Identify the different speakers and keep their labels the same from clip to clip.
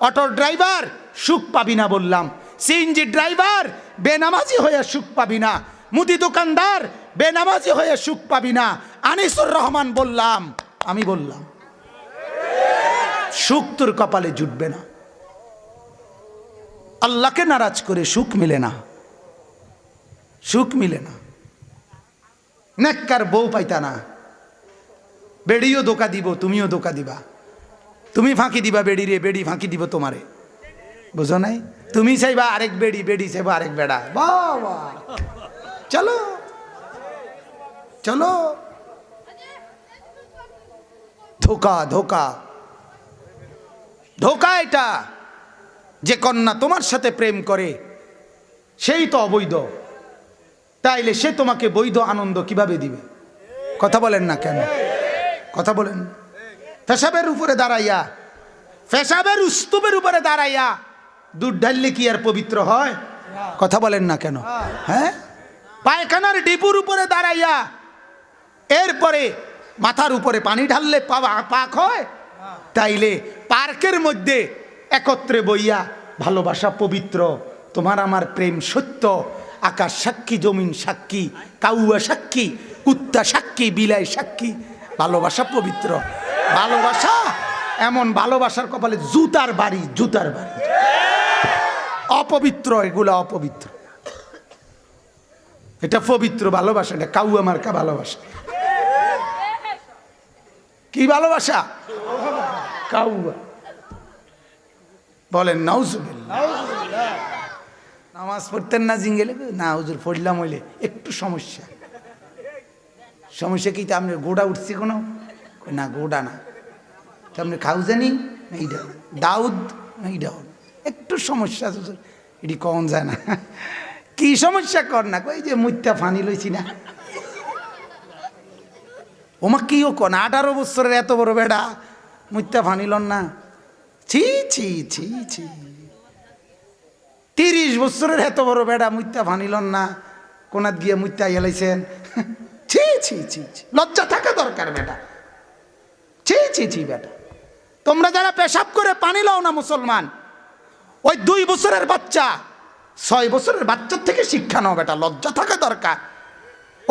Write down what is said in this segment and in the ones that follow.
Speaker 1: Auto driver, সুখ পাবি না বললাম। সিএনজি ড্রাইভার, বেনামাজি হয়ে সুখ পাবি না। মুদি দোকানদার, বেনামাজি হয়ে সুখ পাবি না। আনিসুর রহমান বললাম, আমি বললাম। সুখ তোর কপালে জুটবে না। আল্লাহকে নারাজ করে সুখ মিলে না। সুখ মিলে না। নেককার বউ পাইতা না। বেড়িও ধোকা দিব, তুমিও দোকা দিবা। তুমি ফাঁকি দিবা বেড়ি রে, বেড়ি ফাঁকি দিব তোমারে। বুঝো নাই? তুমি চাইবা আরেক বেড়ি বেড়ি চাইবা আরেক বেড়া। বাবা। চলো। চলো। ধোকা ধোকা। ধোকা এটা যে কন্যা তোমার সাথে প্রেম করে, সেই তো অবৈধ। তাইলে সে তোমাকে বৈধ আনন্দ কীভাবে দিবে? কথা বলেন না কেন? কথা বলেন। পেশাবের উপরে দাঁড়াইয়া পেশাবের উস্তুবের উপরে দাঁড়াইয়া দুধ ঢাললে কি আর পবিত্র হয়? কথা বলেন না কেন? হ্যাঁ? পায়খানার ডিপুর উপরে দাঁড়াইয়া, এরপরে মাথার উপরে পানি ঢাললে পাক হয়? তাইলে পার্কের মধ্যে একত্রে বইয়া, ভালোবাসা পবিত্র, তোমার আমার প্রেম সত্য, আকাশ সাক্ষী, জমিন সাক্ষী, কাউয়া সাক্ষী, কুত্তা সাক্ষী, বিলাই সাক্ষী, ভালোবাসা পবিত্র। ভালোবাসা? এমন ভালোবাসার কপালে জুতার বাড়ি জুতার বাড়ি। অপবিত্র, এগুলো অপবিত্র। এটা পবিত্র ভালোবাসা, এটা কাউয়া মার্কা ভালোবাসা। কি ভালোবাসা? কাউয়া। বলেন, নাউজুবিল্লাহ। নামাজ পড়তেন না জিঙ্গেলে? না, হুজুর, পড়লাম হইলে। একটু সমস্যা। সমস্যা কি তা আপনার গোড়া উঠছে কোনো? না গোড়া না। তা আপনি খাও জানি না এইটা দাউদ না এইটা একটু সমস্যা এটি কম যায় না। কি সমস্যা কর না, কই যে মুত্যা ফানি লইছি না। ওমা কি ও কন, আঠারো বছরের এত বড় বেড়া মুত্যা ফানিলন না। ছি ছি ছি ছি। তিরিশ বছরের এত বড় বেড়া মুত্যা ফানিলন না। কোনাত গিয়ে মুত্যা এলাইছেন ছি ছি ছি ছি। লজ্জা থাকা দরকার বেটা। ছি ছি বেটা। তোমরা যারা পেশাব করে পানি লও না মুসলমান, ওই দুই বছরের বাচ্চা, ছয় বছরের বাচ্চার থেকে শিক্ষা নাও বেটা, লজ্জা থাকা দরকার।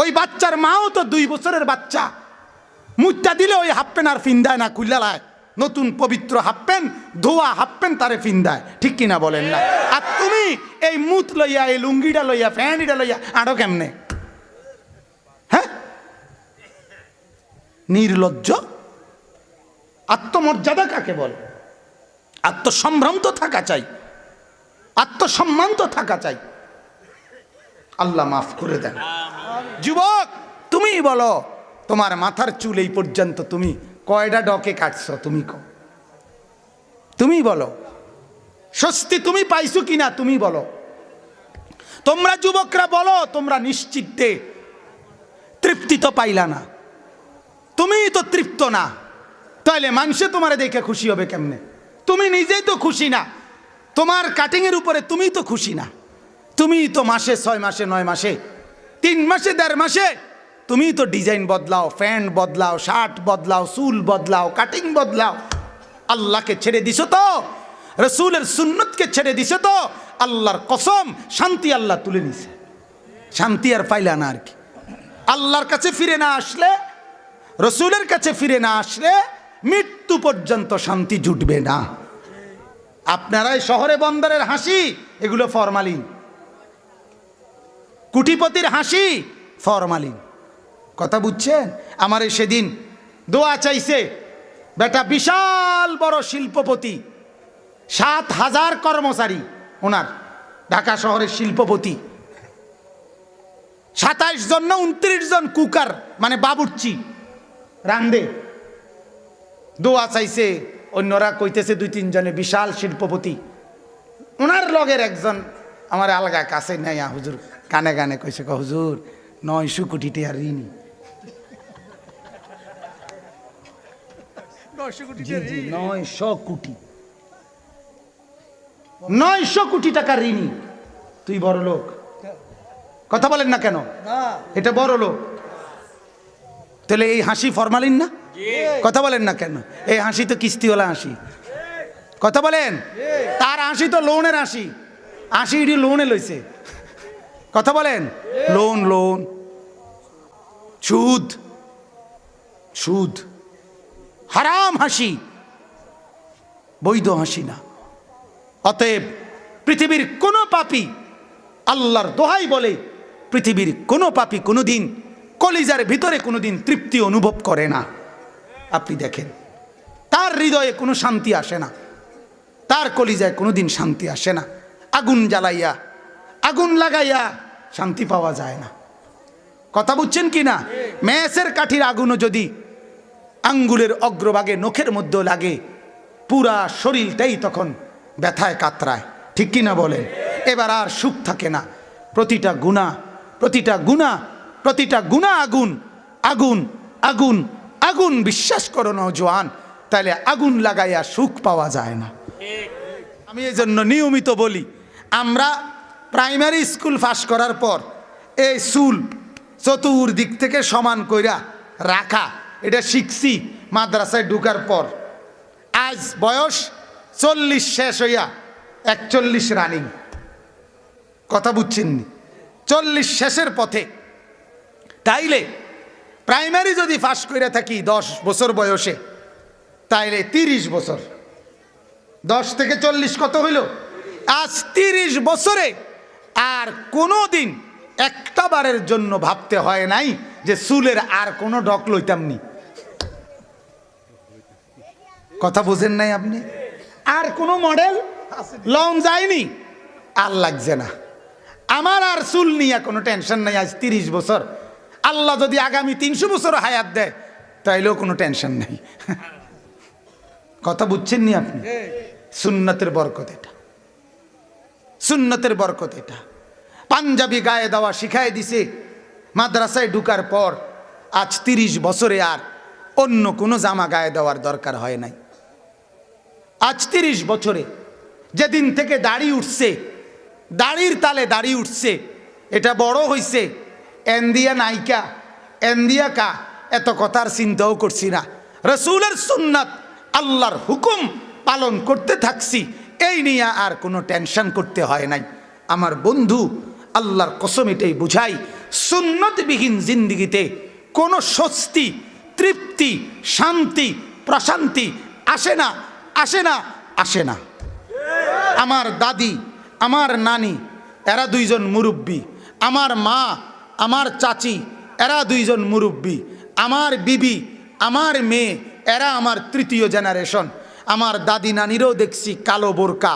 Speaker 1: ওই বাচ্চার মাও তো দুই বছরের বাচ্চা। মুচ্চা দিলে ওই হাফ প্যান্ট আর ফিন্দায় না কুল্লালায় নতুন পবিত্র হাফ প্যান্ট ধোয়া হাফ প্যান্ট তারে ফিন্দায়। ঠিক কিনা বলেন না? আর তুমি এই মুত লইয়া, এই লুঙ্গিটা লইয়া ফ্যান্ডিটা লইয়া আরও কেমনে? হ্যাঁ? নির্লজ্জ? আত্মমর্যাদা কাকে বলে? আত্মসম্ভ্রাম তো থাকা চাই। আত্মসম্মান তো থাকা চাই। আল্লাহ মাফ করে দেন। যুবক তুমি বলো তোমার মাথার চুল এই পর্যন্ত তুমি কয়টা ডকে কাটছ তুমি কো তুমি বলো স্বস্তি তুমি পাইছো কিনা তুমি বলো। তোমরা যুবকরা বলো তোমরা নিশ্চিন্তে তৃপ্তি তো পাইলা না। তুমি তো তৃপ্ত না। তাইলে মানুষে তোমারে দেখে খুশি হবে কেমনে? তুমি নিজেই তো খুশি না। তোমার কাটিংয়ের উপরে তুমি তো খুশি না। তুমি তো মাসে ছয় মাসে, নয় মাসে, তিন মাসে, দেড় মাসে তুমি তো ডিজাইন বদলাও প্যান্ট বদলাও শার্ট বদলাও, চুল বদলাও কাটিং বদলাও। আল্লাহকে ছেড়ে দিছো তো? রসুলের সুন্নতকে ছেড়ে দিছো তো? আল্লাহর কসম, শান্তি আল্লাহ তুলে নিছে। শান্তি আর পাইলা না আর কি। আল্লাহর কাছে ফিরে না আসলে, রসুলের কাছে ফিরে না আসলে মৃত্যু পর্যন্ত শান্তি জুটবে না। আপনারাই শহরে বন্দরের হাসি, এগুলো ফরমালিন। কুটিপতির হাসি, ফরমালিন। কথা বুঝছেন? আমার সেদিন দোয়া চাইছে, বেটা বিশাল বড় শিল্পপতি, সাত হাজার কর্মচারী ওনার, ঢাকা শহরের শিল্পপতি। সাতাইশ জন না উনত্রিশ জন কুকার মানে বাবুর্চি, রান্দে। দোয়া চাইছে অন্যরা কইতেছে দুই তিনজনে বিশাল শিল্পপতি। ওনার লগের একজন আমার আলগা কাছে নাই হুজুর কানে কানে কইছে ক হুজুর নয়শো কোটি টাকা ঋণ। নয়শো কোটি নয়শো কোটি। টাকা ঋণী তুই বড় লোক। কথা বলেন না কেন? এটা বড় লোক। তাহলে এই হাসি ফরমালিন না? কথা বলেন না কেন? এই হাসি তো কিস্তিওয়ালা হাসি। কথা বলেন? তার আশি তো লোনের হাসি। আশি ইডি লোনে লইছে। কথা বলেন? Loan loan. সুদ। সুদ। হারাম হাসি। বৈধ হাসি না। অতএব পৃথিবীর কোনো পাপি আল্লাহর দোহাই বলে পৃথিবীর কোনো পাপি কোনোদিন কলিজার ভিতরে কোনোদিন তৃপ্তি অনুভব করে না। আপনি দেখেন। তার হৃদয়ে কোনো শান্তি আসে না। তার কলিজায় কোনোদিন শান্তি আসে না। আগুন জ্বালাইয়া, আগুন লাগাইয়া শান্তি পাওয়া যায় না। কথা বুঝছেন কি না? ম্যাসের কাঠির আগুনও যদি আঙ্গুলের অগ্রভাগে নখের মধ্যে লাগে, পুরা শরীরটাই তখন ব্যথায় কাতরায়। ঠিক কি না বলেন? এবার আর সুখ থাকে না। প্রতিটা গুণা প্রতিটা গুণা প্রতিটা গুণা আগুন আগুন আগুন আগুন বিশ্বাস করো জোয়ান। তাহলে আগুন লাগাইয়া সুখ পাওয়া যায় না। আমি এই জন্য নিয়মিত বলি, আমরা প্রাইমারি স্কুল পাস করার পর এই চুল চতুর্দিক থেকে সমান কইরা রাখা, এটা শিখছি মাদ্রাসায় ঢুকার পর। আজ বয়স চল্লিশ শেষ হইয়া একচল্লিশ রানিং। কথা বুঝছেন নি? চল্লিশ শেষের পথে। তাইলে প্রাইমারি যদি পাস করে থাকি দশ বছর বয়সে, তাইলে তিরিশ বছর। দশ থেকে চল্লিশ কত হইল? আজ তিরিশ বছরে আর কোনো দিন একটা বারের জন্য ভাবতে হয় নাই যে চুলের আর কোনো ডক লইতাম নি। কথা বুঝেন নাই আপনি? আর কোনো মডেল? লং যায়নি। আর লাগছে না। আমার আর চুল নিয়ে কোনো টেনশন নাই আজ তিরিশ বছর। আল্লাহ যদি আগামী তিনশো বছর হায়াত দেয় তাইলেও কোনো টেনশন নেই। কথা বুঝছেন নি আপনি সুন্নতের বরকত এটা। সুন্নতের বরকত এটা। পাঞ্জাবি গায়ে দেওয়া শিখাই দিছে মাদ্রাসায় ঢুকার পর আজ তিরিশ বছরে আর অন্য কোনো জামা গায়ে দেওয়ার দরকার হয় নাই। আজ তিরিশ বছরে যেদিন থেকে দাড়ি উঠছে দাড়ির তালে দাড়ি উঠছে এটা বড় হইছে এন্দিয়া নাইকা এন্দিয়া কা এত কথার চিন্তাও করছি না রসুলের সুন্নাত আল্লাহর হুকুম পালন করতে থাকছি এই নিয়ে আর কোনো টেনশন করতে হয় নাই আমার বন্ধু আল্লাহর কসম এটাই বুঝাই সুন্নতবিহীন জিন্দিগিতে কোনো স্বস্তি তৃপ্তি শান্তি প্রশান্তি আসে না আসে না আসে না আমার দাদি আমার নানি এরা দুইজন মুরব্বী আমার মা আমার চাচি, এরা দুইজন মুরব্বী। আমার বিবি, আমার মেয়ে, এরা আমার তৃতীয় জেনারেশন। আমার দাদি নানিরও দেখছি কালো বোরকা।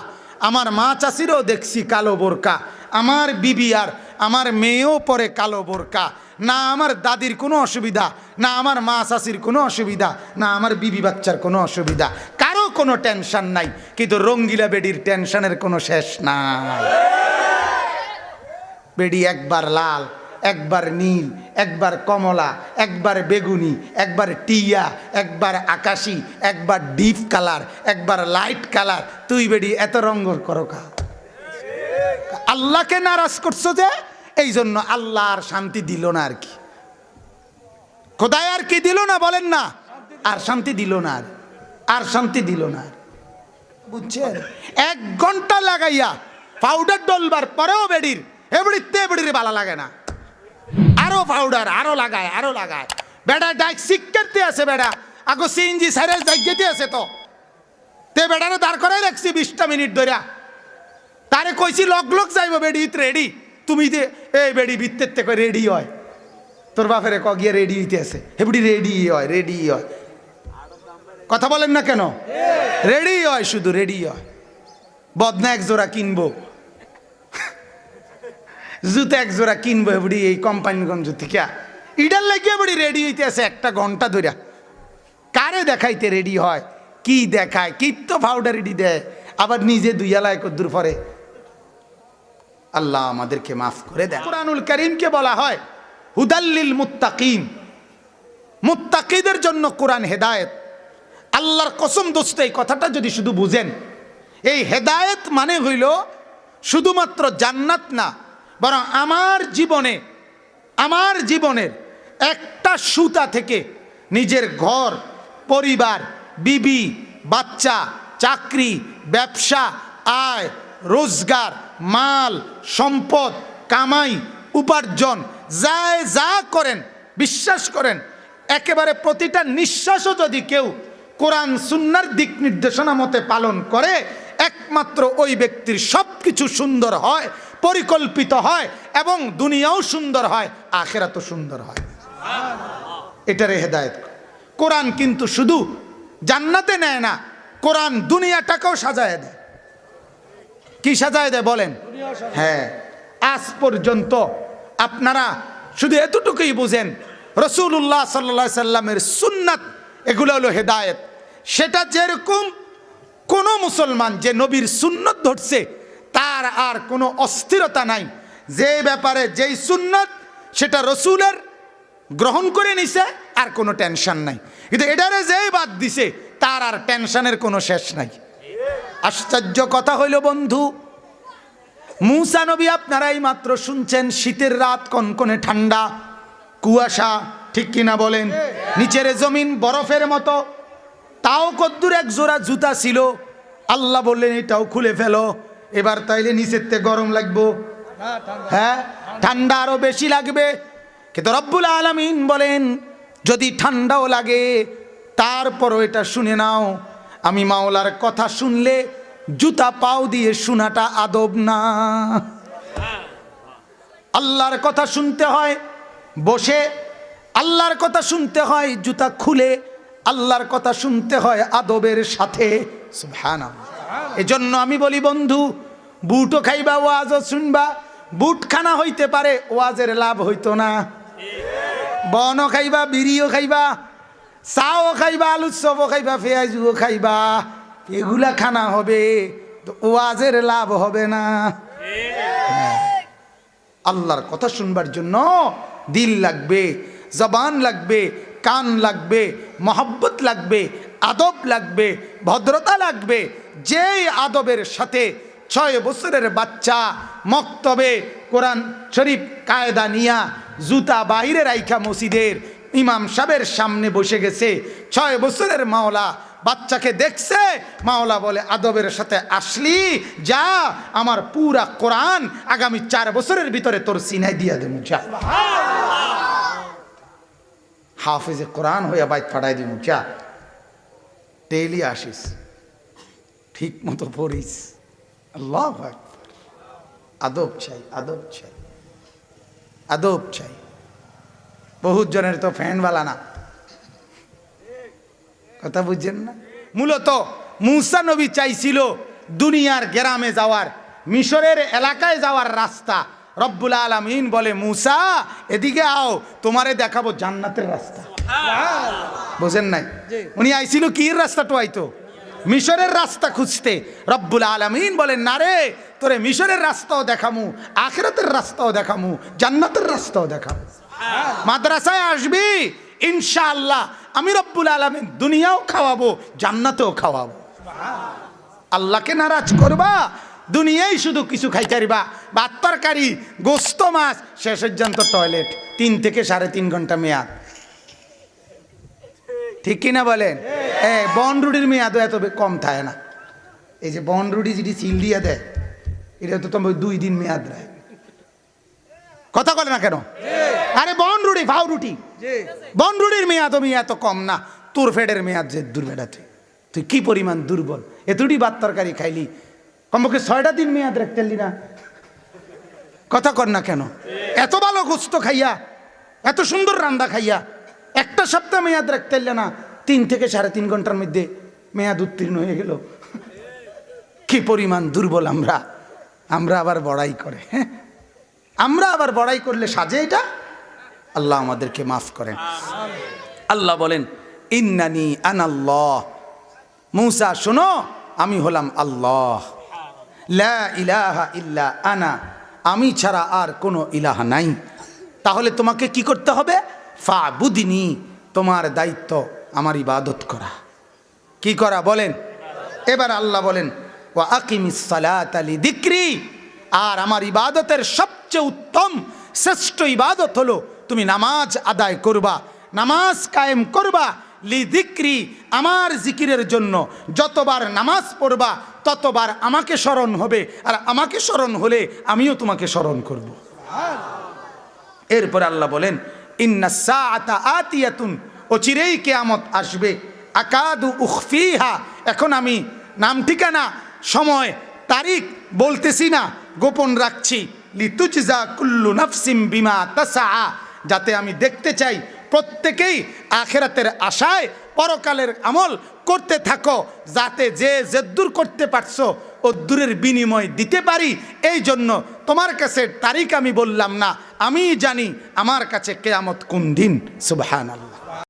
Speaker 1: আমার মা চাষিরও দেখছি কালো বোরকা। আমার বিবি আর আমার মেয়েও পরে কালো বোরকা। না আমার দাদির কোনো অসুবিধা, না আমার মা চাষির কোনো অসুবিধা, না আমার বিবি বাচ্চার কোনো অসুবিধা। কারও কোনো টেনশন নাই, কিন্তু রঙ্গিলা বেডির টেনশনের কোনো শেষ নাই। বেডি একবার লাল একবার নীল, একবার কমলা, একবার বেগুনি, একবার টিয়া, একবার আকাশি, একবার ডিপ কালার, একবার লাইট কালার। তুই বেডি, এত রঙ্গ করো কা আল্লাহকে নারাজ করছ যে এই জন্য আল্লাহ আর শান্তি দিল না আর কি। খোদায় আর কি দিল না বলেন না? আর শান্তি দিল না আর। আর শান্তি দিল না বুঝছেন? এক ঘণ্টা লাগাইয়া পাউডার ডলবার পরেও বেডির এবড়িতে বেডির বালা লাগে না। আরও পাউডার আরও লাগায় আরও লাগায়। বেড়া ডাইক শিক্ষার্থী আছে বেড়া। আগো সিএনজি সাইরে জায়গাতে আছে তো। তে বেড়ারে দাঁড় করাই রাখছি বিশটা মিনিট ধরে তারে কইছি লগ লগ যাইব বেডি ইত রেডি তুমি যে এই বেডি বিত্তের থেকে রেডি হয়। তোর বাপেরে ক গিয়ে রেডি হইতে আছে। হেবড়ি রেডি হয় রেডি হয়। কথা বলেন না কেন? রেডি হয় শুধু রেডি হয়। বদনা এক জোড়া কিনবো। জুতো এক জোড়া কিনবো বুড়ি এই কোম্পানিগঞ্জ থেকে। ইডার লাগিয়ে বড়ি রেডি হইতে আছে একটা ঘণ্টা ধরে কারে দেখাইতে রেডি হয়? কি দেখায়? কি তো পাউডার রেডি দেয়? আবার নিজে দুইয়ালায় কদ্দুর পরে। আল্লাহ আমাদেরকে মাফ করে দেয় কোরআনুল করিমকে বলা হয় হুদাল্লিল মুত্তাকিম মুত্তাকিদের জন্য কোরআন হেদায়েত। আল্লাহর কসম দোস্ত, এই কথাটা যদি শুধু বুঝেন, এই হেদায়েত মানে হইল শুধুমাত্র জান্নাত না বরং আমার জীবনে, আমার জীবনের একটা সুতা থেকে নিজের ঘর, পরিবার, বিবি, বাচ্চা, চাকরি, ব্যবসা, আয়, রোজগার, মাল, সম্পদ, কামাই, উপার্জন যায় যা করেন, বিশ্বাস করেন, একেবারে প্রতিটা নিঃশ্বাসও যদি কেউ কোরআন সুন্নার দিক নির্দেশনা মতে পালন করে, একমাত্র ওই ব্যক্তির সব কিছু সুন্দর হয় পরিকল্পিত হয় এবং দুনিয়াও সুন্দর হয়, আখেরাতও সুন্দর হয়। এটারে হেদায়ত। কোরআন কিন্তু শুধু জান্নাতে নেয় না, কোরআন দুনিয়াটাকেও সাজায় দেয়। কি সাজায় দেয় বলেন? হ্যাঁ আজ পর্যন্ত আপনারা শুধু এতটুকুই বুঝেন রসুল্লাহ সাল্লা সাল্লামের সুন্নাত, এগুলো হলো হেদায়েত। সেটা যেরকম কোনো মুসলমান যে নবীর সুন্নত ধরছে তার আর কোনো অস্থিরতা নাই। যে ব্যাপারে, যেই সুন্নত, সেটা রসুলের গ্রহণ করে নিছে, আর কোনো টেনশন নাই। কিন্তু এটারে যেই বাদ দিছে, তার আর টেনশনের কোনো শেষ নাই। আশ্চর্য কথা হইল, বন্ধু, মুসা নবী আপনারাই মাত্র শুনছেন শীতের রাত, কনকনে ঠান্ডা, কুয়াশা, ঠিক কিনা বলেন? নিচের জমিন বরফের মতো। তাও কদ্দুর এক জোড়া জুতা ছিল। আল্লাহ বললেন, এটাও খুলে ফেলো। এবার তাইলে নিচের তে গরম লাগবো। হ্যাঁ ঠান্ডা আরও বেশি লাগবে। কিন্তু রব্বুল আলমিন বলেন, যদি ঠান্ডাও লাগে, তারপরও এটা শুনে নাও। আমি মাওলার কথা শুনলে জুতা পাও দিয়ে শোনাটা আদব না। আল্লাহর কথা শুনতে হয়, বসে। আল্লাহর কথা শুনতে হয়, জুতা খুলে। আল্লাহর কথা শুনতে হয়, আদবের সাথে। এই জন্য আমি বলি, বন্ধু বুটও খাইবা, ওয়াজও শুনবা। বুট খানা হইতে পারে, ওয়াজের লাভ হইতো না। বনও খাইবা, বিড়িও খাইবা, চাও খাইবা, আলুর চপও খাইবা, পেঁয়াজুও খাইবা। এগুলা খানা হবে ওয়াজের লাভ হবে না। আল্লাহর কথা শুনবার জন্য দিল লাগবে, জবান লাগবে, কান লাগবে, মহব্বত লাগবে আদব লাগবে ভদ্রতা লাগবে। যেই আদবের সাথে ছয় বছরের বাচ্চা মক্তবে কোরআন শরীফ কায়দা নিয়া জুতা বাহিরে রাইখা মসজিদের ইমাম সাহেবের সামনে বসে গেছে। ছয় বছরের মাওলা বাচ্চাকে দেখছে মাওলা বলে আদবের সাথে আসলি যা আমার পুরা কোরআন আগামী চার বছরের ভিতরে তোর সিনাই দিয়া দেবো যা। হাফিজে কোরআন হইয়া বাইক ফাটাই দিব যা। ডেইলি আসিস ঠিক মতো পড়িস। আল্লাহ। আদব চাই আদব চাই। আদব চাই। বহুত জনের তো ফ্যানওয়ালা না। কথা বুঝছেন না? মূলত মুসা নবী চাইছিল দুনিয়ার গ্রামে যাওয়ার, মিশরের এলাকায় যাওয়ার রাস্তা। রব্বুল আলমিন বলে, মুসা, এদিকে আও, তোমারে দেখাবো জান্নাতের রাস্তা। বুঝেন নাই? উনি আইছিল কি রাস্তা আইতো? মিশরের রাস্তা খুঁজতে। রব্বুল আলমিন বলেন না রে তোরে মিশরের রাস্তাও দেখামু আখেরাতের রাস্তাও দেখামু জান্নাতের রাস্তাও দেখামু। মাদ্রাসায় আসবি ইনশাআল্লাহ আমি রব্বুল আলমিন দুনিয়াও খাওয়াবো জান্নাতেও খাওয়াবো। আল্লাহকে নারাজ করবা দুনিয়ায় শুধু কিছু খাইতারিবা ভাত তরকারি গোস্ত মাছ শেষ পর্যন্ত টয়লেট তিন থেকে সাড়ে তিন ঘণ্টা মেয়াদ। ঠিক কিনা বলেন? এ বন রুটির মেয়াদও এত কম থাকে না। এই যে বন রুটি যেটি সিল দিয়ে দেয় এটা তো তোমার দুই দিন মেয়াদ দেয় কথা বলে না কেন? আরে বন রুটি ভাও রুটি। বন মেয়াদ কম না। তোর ফেডের মেয়াদ যে দুর্বেটা তুই। তুই কি পরিমাণ দুর্বল? এতটি বাদ তরকারি খাইলি। কমপক্ষে ছয়টা দিন মেয়াদ রাখতেলি না। কথা কর না কেন? এত ভালো গোস্ত খাইয়া এত সুন্দর রান্না খাইয়া একটা সপ্তাহ মেয়াদ রাখতে পারলে না, তিন থেকে সাড়ে তিন ঘণ্টার মধ্যে মেয়াদ উত্তীর্ণ হয়ে গেল। কি পরিমাণ দুর্বল আমরা। আমরা আবার বড়াই করে হ্যাঁ? আমরা আবার বড়াই করলে সাজে এটা? আল্লাহ আমাদেরকে মাফ করেন। আল্লাহ বলেন, ইন্নানি আনাল্লাহ। মৌসা, শোনো, আমি হলাম আল্লাহ। লা ইলাহা ইল্লা আনা। আমি ছাড়া আর কোনো ইলাহা নাই। তাহলে তোমাকে কি করতে হবে? ফা বুদিনী তোমার দায়িত্ব আমার ইবাদত করা। কি করা বলেন? এবার আল্লাহ বলেন ও আকিমিসালাত আলী দিক্রি আর আমার ইবাদতের সবচেয়ে উত্তম, শ্রেষ্ঠ ইবাদত হলো, তুমি নামাজ আদায় করবা, নামাজ কায়েম করবা লি দিক্রি আমার জিকিরের জন্য। যতবার নামাজ পড়বা, ততবার আমাকে স্মরণ হবে, আর আমাকে স্মরণ হলে আমিও তোমাকে স্মরণ করব। এরপর আল্লাহ বলেন ইন্না সাআতা আতিয়াতুন। অচিরেই কেয়ামত আসবে। আকাদু উখফিহা। এখন আমি নাম ঠিকানা, সময়, তারিখ বলতেছি না, গোপন রাখছি। লিতুজা কুল্লু নাফসিম বিমা তাসা যাতে আমি দেখতে চাই প্রত্যেকেই আখেরাতের আশায় পরকালের আমল করতে থাকো, যাতে যে জেদ্দুর করতে পারছ অদ্দুরের বিনিময় দিতে পারি এই জন্য তোমার কাছে তারিখ আমি বললাম না। আমি জানি আমার কাছে কেয়ামত কোন দিন। সুবহান আল্লাহ